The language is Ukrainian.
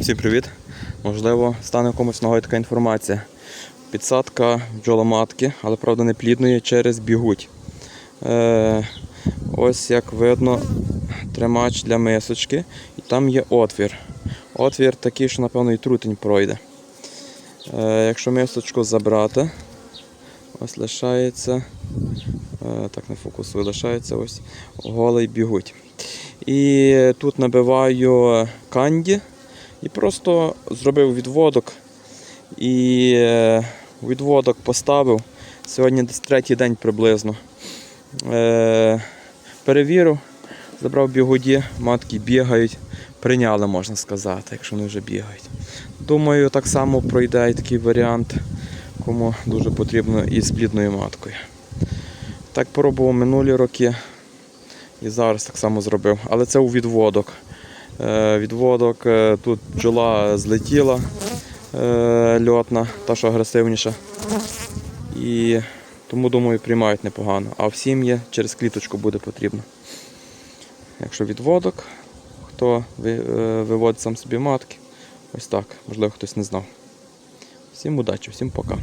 Всім привіт! Можливо, стане комусь ногою така інформація. Підсадка бджоломатки, але правда не плідної через бігуть. Е, ось як видно, тримач для мисочки, і там є отвір. Отвір такий, що напевно і трутень пройде. Е, якщо мисочку забрати, ось лишається. е, Так не фокусую, лишається ось голий бігуть. І тут набиваю канді і просто зробив відводок. І е, відводок поставив. Сьогодні десь третій день приблизно. Е, перевірив, забрав бігуді, матки бігають, прийняли, можна сказати, якщо вони вже бігають. Думаю, так само пройде і такий варіант, кому дуже потрібно і з плідною маткою. Так пробував минулі роки. І зараз так само зробив. Але це у відводок. Е, відводок е, тут бджола злетіла е, льотна, та що агресивніша. І тому, думаю, приймають непогано. А в сім'ї через кліточку буде потрібно. Якщо відводок, хто виводить сам собі матки, ось так, можливо, хтось не знав. Всім удачі, всім пока.